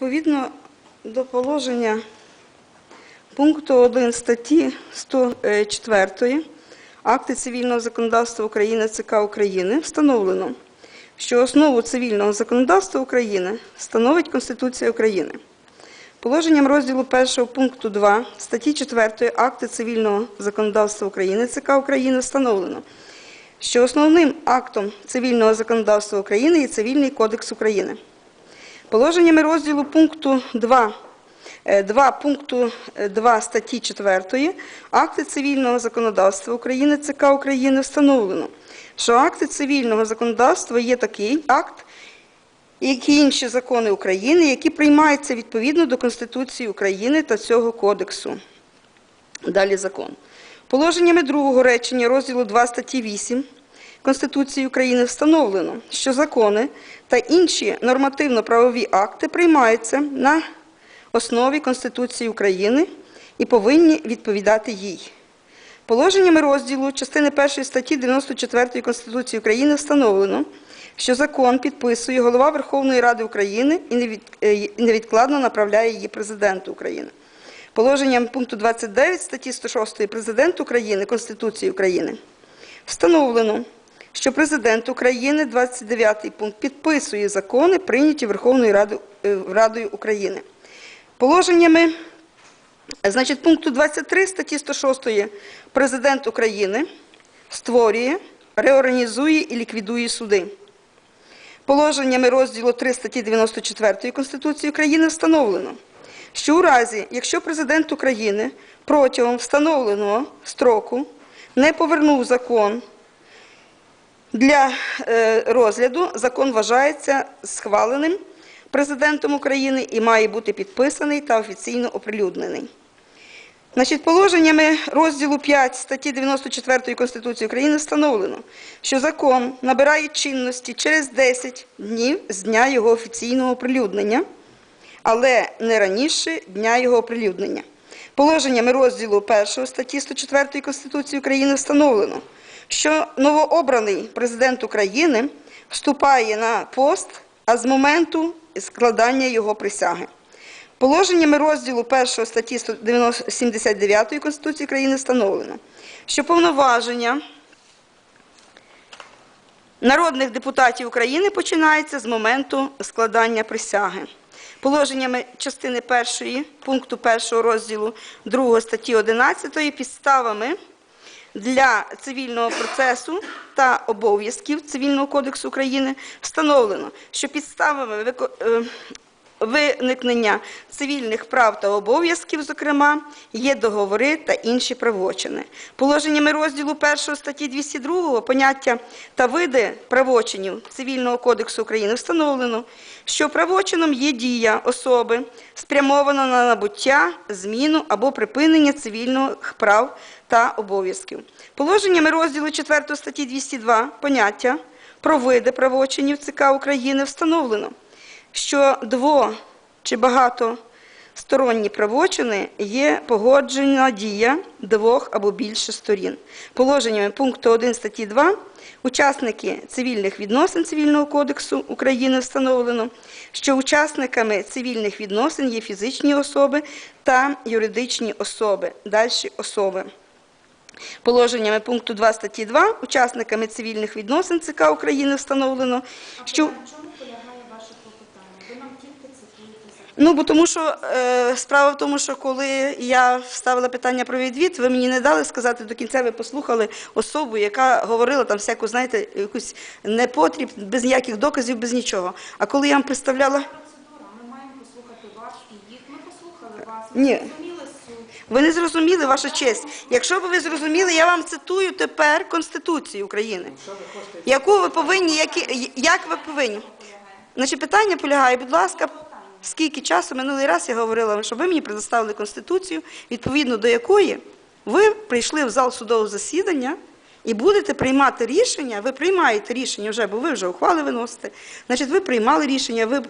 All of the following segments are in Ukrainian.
Відповідно до положення пункту 1 статті 104 акти цивільного законодавства України ЦК України встановлено, що основу цивільного законодавства України становить Конституція України. Положенням розділу 1 пункту 2 статті 4 акти цивільного законодавства України ЦК України встановлено, що основним актом цивільного законодавства України є Цивільний кодекс України. Положеннями розділу пункту 2, е, 2 пункту е, 2 статті 4 акти цивільного законодавства України ЦК України встановлено, що акти цивільного законодавства є такий акт, як і інші закони України, які приймаються відповідно до Конституції України та цього кодексу. Далі закон. Положеннями другого речення розділу 2 статті 8 Конституції України встановлено, що закони та інші нормативно-правові акти приймаються на основі Конституції України і повинні відповідати їй. Положеннями розділу частини 1 статті 94 Конституції України встановлено, що закон підписує голова Верховної Ради України і е, невідкладно направляє її президенту України. Положенням пункту 29 статті 106 Президент України Конституції України встановлено, що президент України, 29 пункт, підписує закони, прийняті Верховною е, Радою України. Положеннями Значить, пункту 23 статті 106 Президент України створює, реорганізує і ліквідує суди. Положеннями розділу 3 статті 94 Конституції України встановлено, що у разі, якщо президент України протягом встановленого строку не повернув закон для е, розгляду, закон вважається схваленим президентом України і має бути підписаний та офіційно оприлюднений. Значить, положеннями розділу 5 статті 94 Конституції України встановлено, що закон набирає чинності через 10 днів з дня його офіційного оприлюднення, але не раніше дня його оприлюднення. Положеннями розділу 1 статті 104 Конституції України встановлено, що новообраний президент України вступає на пост, а з моменту складання його присяги. Положеннями розділу 1 статті 179 Конституції України встановлено, що повноваження народних депутатів України починається з моменту складання присяги. Положеннями частини 1 пункту 1 розділу 2 статті 11 підставами для цивільного процесу та обов'язків Цивільного кодексу України встановлено, що підставами е, виникнення цивільних прав та обов'язків, зокрема, є договори та інші правочини. Положеннями розділу 1 статті 202 поняття та види правочинів Цивільного кодексу України встановлено, що правочином є дія особи, спрямована на набуття, зміну або припинення цивільних прав та обов'язків. Положеннями розділу 4 статті 202 поняття про види правочинів ЦК України встановлено, що дво чи багатосторонні правочини є погоджена дія двох або більше сторін. Положеннями пункту 1 статті 2 учасники цивільних відносин Цивільного кодексу України встановлено, що учасниками цивільних відносин є фізичні особи та юридичні особи, дальші особи. Положеннями пункту 2 статті 2 учасниками цивільних відносин ЦК України встановлено, що В чому полягає ваше клопотання? Ви нам тільки цитуєте закон. Ну, бо тому що е, справа в тому, що коли я вставила питання про відвід, ви мені не дали сказати до кінця, ви послухали особу, яка говорила там всяку, знаєте, якусь непотріб, без ніяких доказів, без нічого. А коли я вам представляла. Процедура. Ми маємо послухати ваш і їх. Ми послухали вас. Ми Ні. зрозуміли суть. Ви не зрозуміли, ваша честь. Якщо б ви зрозуміли, я вам цитую тепер Конституцію України, яку ви повинні, які, як ви повинні. Значить, питання полягає, будь ласка, скільки часу минулий раз я говорила, вам, щоб ви мені предоставили Конституцію, відповідно до якої ви прийшли в зал судового засідання і будете приймати рішення, ви приймаєте рішення вже, бо ви вже ухвали виносите. Значить, ви приймали рішення, ви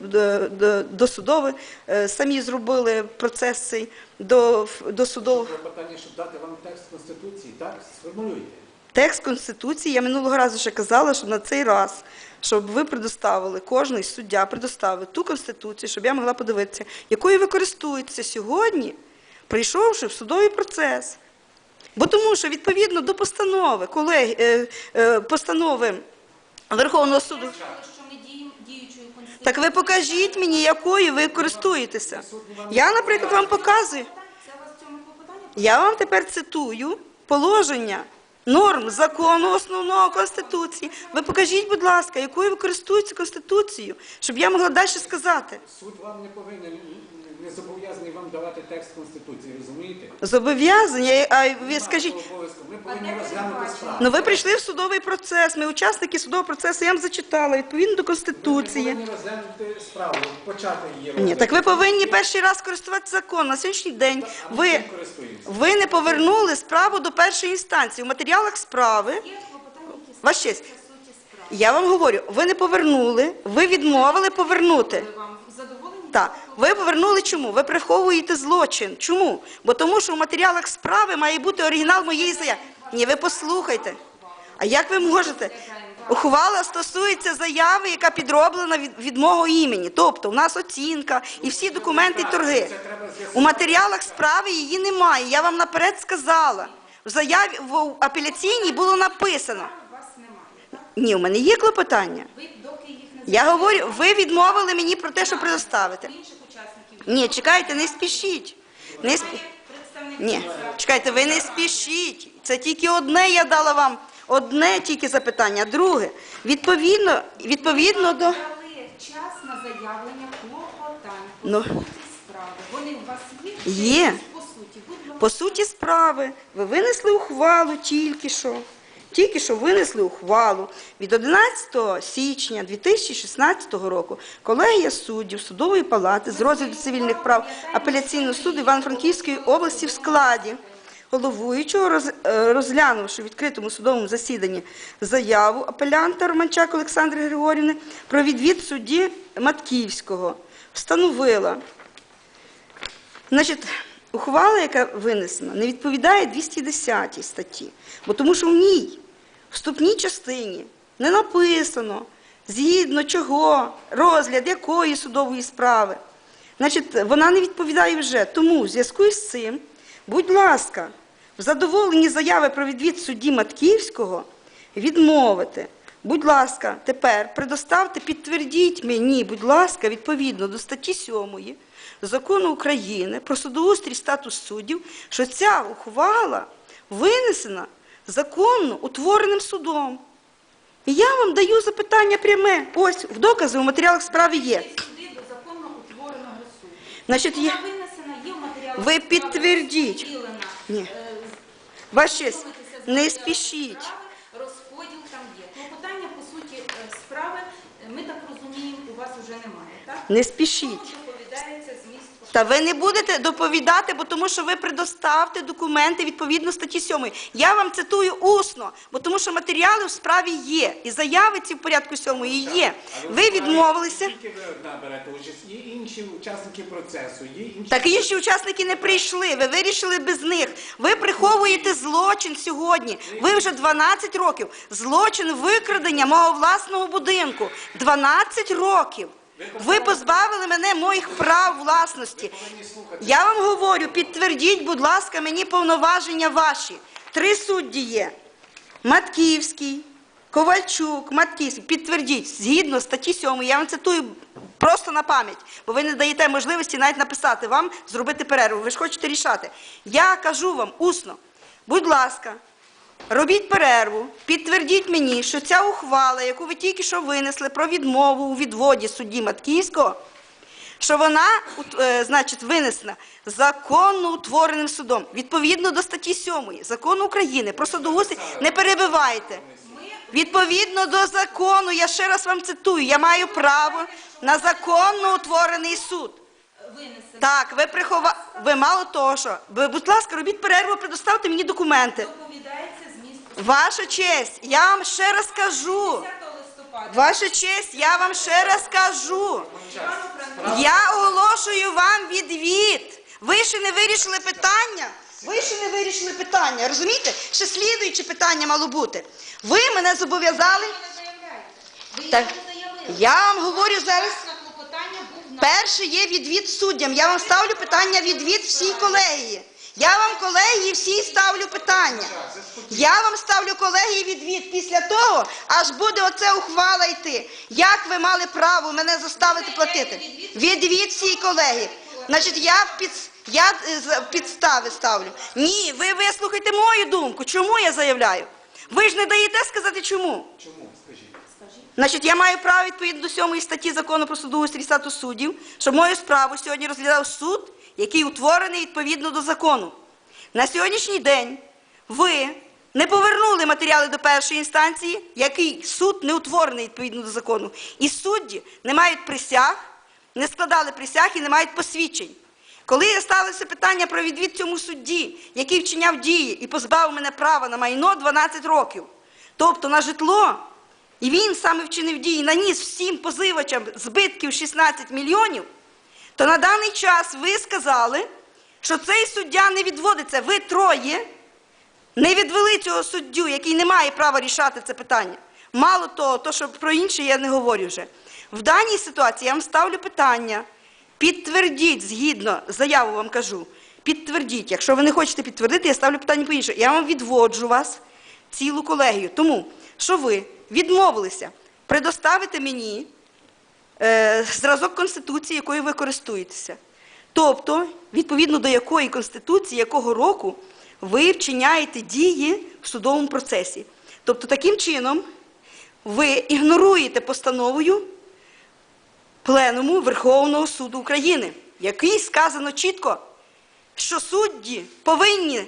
е, самі зробили процес цей до, до. Питання, щоб дати вам текст Конституції, так? Сформулюйте. Текст Конституції, я минулого разу ще казала, що на цей раз, щоб ви предоставили, кожний суддя предоставив ту Конституцію, щоб я могла подивитися, якою ви користуєтеся сьогодні, прийшовши в судовий процес. Бо тому що відповідно до постанови, колеги, е, е, постанови Верховного суду. Так ви покажіть мені, якою ви користуєтеся. Я, наприклад, вам показую. Я вам тепер цитую положення норм закону основного Конституції. Ви покажіть, будь ласка, якою ви користуєтеся Конституцією, щоб я могла далі сказати. Суд вам не повинен, не зобов'язаний вам давати текст Конституції, розумієте? Зобов'язання, а ви скажіть. Ми повинні розглянути справу. ну ви прийшли в судовий процес, ми учасники судового процесу, я вам зачитала відповідно до Ми Конституції. повинні розглянути справу, почати її Ні, так ви повинні перший раз користуватися законом. На сьогоднішній день ви, користуємося. ви не повернули справу до першої інстанції. У матеріалах справи Є клопотання, які Ваш честь. стосуються суті справи. Я вам говорю, ви не повернули, ви відмовили повернути. Так, ви повернули чому? Ви приховуєте злочин. Чому? Бо тому, що в матеріалах справи має бути оригінал моєї заяви. Ні, ви послухайте. А як ви можете? Ухвала стосується заяви, яка підроблена від, від мого імені. Тобто, у нас оцінка і всі документи торги. У матеріалах справи її немає. Я вам наперед сказала. В заяві в апеляційній було написано. Ні, у мене є клопотання. Ви доки їх не Я говорю, ви відмовили мені про те, що учасників. Ні, чекайте, не спішіть. Не спі... Ні, чекайте, ви не спішіть. Це тільки одне я дала вам. Одне тільки запитання. Друге, відповідно, відповідно до. Час на заявлення клопотань по Ну. суті справи. Вони у вас є? Є. По суті, будь ласка. По суті справи, ви винесли ухвалу тільки що. Тільки що винесли ухвалу від 11 січня 2016 року. Колегія суддів Судової палати з розгляду цивільних прав апеляційного суду Івано-Франківської області в складі головуючого, е, розглянувши в відкритому судовому засіданні заяву апелянта Романчак Олександри Григорівни про відвід судді Матківського, встановила, Значить, ухвала, яка винесена, не відповідає 210 статті, бо тому що в ній, вступній частині, не написано, згідно чого, розгляд якої судової справи. Значить, вона не відповідає вже. Тому в зв'язку із цим, будь ласка, в задоволенні заяви про відвід судді Матківського відмовити. Будь ласка, тепер предоставте, підтвердіть мені, будь ласка, відповідно до статті 7 Закону України про судоустрій статус суддів, що ця ухвала винесена законно утвореним судом. І я вам даю запитання пряме. Ось в докази у матеріалах справи є. Сюди до законно утвореного суду. Значить, є. Вона винесена, є в матеріалах Ви справи, підтвердіть. розподілена. Ні. Е, Ваш честь, не спішіть. справи, Розподіл там є. Клопотання, по суті, е, справи, е, ми так розуміємо, у вас вже немає, так? Не спішіть. Та ви не будете доповідати, бо тому що ви предоставте документи відповідно статті 7. Я вам цитую усно, бо тому що матеріали в справі є. І заяви ці в порядку 7 є. Ви відмовилися. Тільки ви одна берете участь, є інші учасники процесу, є інші... Так інші учасники не прийшли. Ви вирішили без них. Ви приховуєте злочин сьогодні. Ви вже 12 років. Злочин викрадення мого власного будинку. 12 років. Ви позбавили мене моїх прав власності. Я вам говорю, підтвердіть, будь ласка, мені повноваження ваші. Три судді є. Матківський, Ковальчук, Матківський. Підтвердіть, згідно статті 7, я вам цитую просто на пам'ять, бо ви не даєте можливості навіть написати вам, зробити перерву. Ви ж хочете рішати. Я кажу вам усно, будь ласка, робіть перерву, підтвердіть мені, що ця ухвала, яку ви тільки що винесли про відмову у відводі судді Матківського, що вона е, значить, винесена законно утвореним судом, відповідно до статті 7 закону України про судоустрій, не перебивайте. Відповідно до закону, я ще раз вам цитую, я маю право на законно утворений суд. Так, ви прихова... ви мало того, що ви, будь ласка, робіть перерву, предоставте мені документи. Ваша честь, я вам ще раз кажу. Ваша честь, я вам ще раз кажу. Я оголошую вам відвід. Ви ще не вирішили питання Ви ще не вирішили питання, розумієте? Ще слідуюче питання мало бути. Ви мене зобов'язали. Так, я вам говорю зараз. Перше є відвід суддям. Я вам ставлю питання відвід всій колегії. Я вам колегії всі ставлю питання. Я вам ставлю колегії відвід. Після того аж буде оце ухвала йти. Як ви мали право мене заставити платити? Відвід всій колегії. Значить, я в під, я е, підстави ставлю. Ні, ви вислухайте мою думку. Чому я заявляю? Ви ж не даєте сказати чому. Чому? Значить, я маю право відповідно до 7 статті закону про судоустрій статус суддів, щоб мою справу сьогодні розглядав суд, який утворений відповідно до закону. На сьогоднішній день ви не повернули матеріали до першої інстанції, який суд не утворений відповідно до закону. І судді не мають присяг, не складали присяг і не мають посвідчень. Коли я ставилося питання про відвід цьому судді, який вчиняв дії і позбавив мене права на майно 12 років, тобто на житло, і він саме вчинив дії, наніс всім позивачам збитків 16 мільйонів, то на даний час ви сказали, що цей суддя не відводиться. Ви троє не відвели цього суддю, який не має права рішати це питання. Мало того, то, що про інше я не говорю вже. В даній ситуації я вам ставлю питання. Підтвердіть, згідно заяву вам кажу, підтвердіть. Якщо ви не хочете підтвердити, я ставлю питання по іншому. Я вам відводжу вас цілу колегію. Тому що ви відмовилися предоставити мені е, зразок Конституції, якою ви користуєтеся. Тобто, відповідно до якої Конституції, якого року ви вчиняєте дії в судовому процесі. Тобто, таким чином, ви ігноруєте постановою Пленуму Верховного суду України, в якій сказано чітко, що судді повинні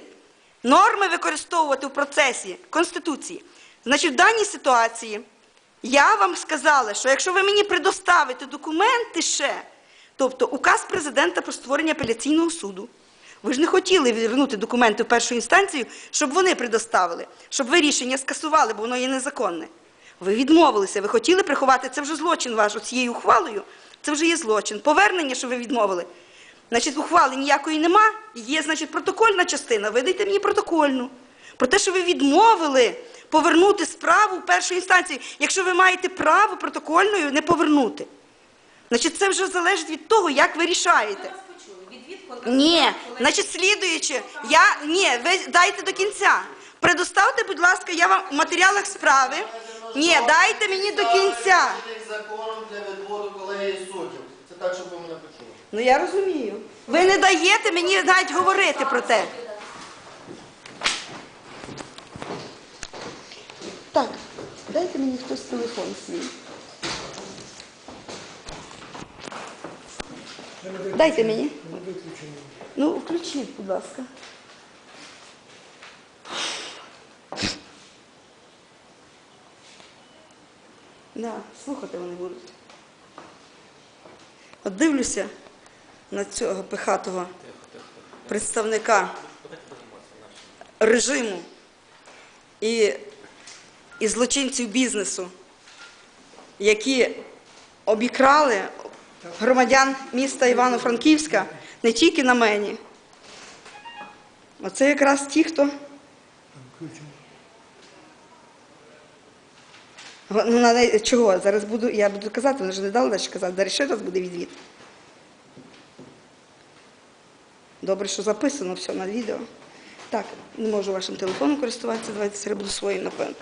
норми використовувати в процесі Конституції. Значить, в даній ситуації я вам сказала, що якщо ви мені предоставите документи ще, тобто указ президента про створення апеляційного суду, ви ж не хотіли вернути документи в першу інстанцію, щоб вони предоставили, щоб ви рішення скасували, бо воно є незаконне. Ви відмовилися, ви хотіли приховати, це вже злочин ваш цією ухвалою, це вже є злочин. Повернення, що ви відмовили. Значить, ухвали ніякої нема, є, значить, протокольна частина. Видайте мені протокольну. Про те, що ви відмовили повернути справу в першу інстанцію, якщо ви маєте право протокольною не повернути. Значить, це вже залежить від того, як ви рішаєте. Ні, значить, слідуючи, я ні, ви дайте до кінця. Предоставте, будь ласка, я вам в матеріалах справи. Ні, дайте мені до кінця. законом для відводу колегії суддів. Це так, щоб ви мене почули. Ну я розумію. Ви не даєте мені навіть говорити про те. Так, дайте мені хтось телефон свій. Дайте мені. Ну, включіть, будь ласка. Да, слухати вони будуть. От дивлюся на цього пихатого представника режиму і, і злочинців бізнесу, які обікрали громадян міста Івано-Франківська не тільки на мені. Оце якраз ті, хто. Ну, чого? Зараз буду, я буду казати, вони ж не дали далі казати, далі ще раз буде відвід. Добре, що записано все на відео. Так, не можу вашим телефоном користуватися, давайте я буду своїм, напевно.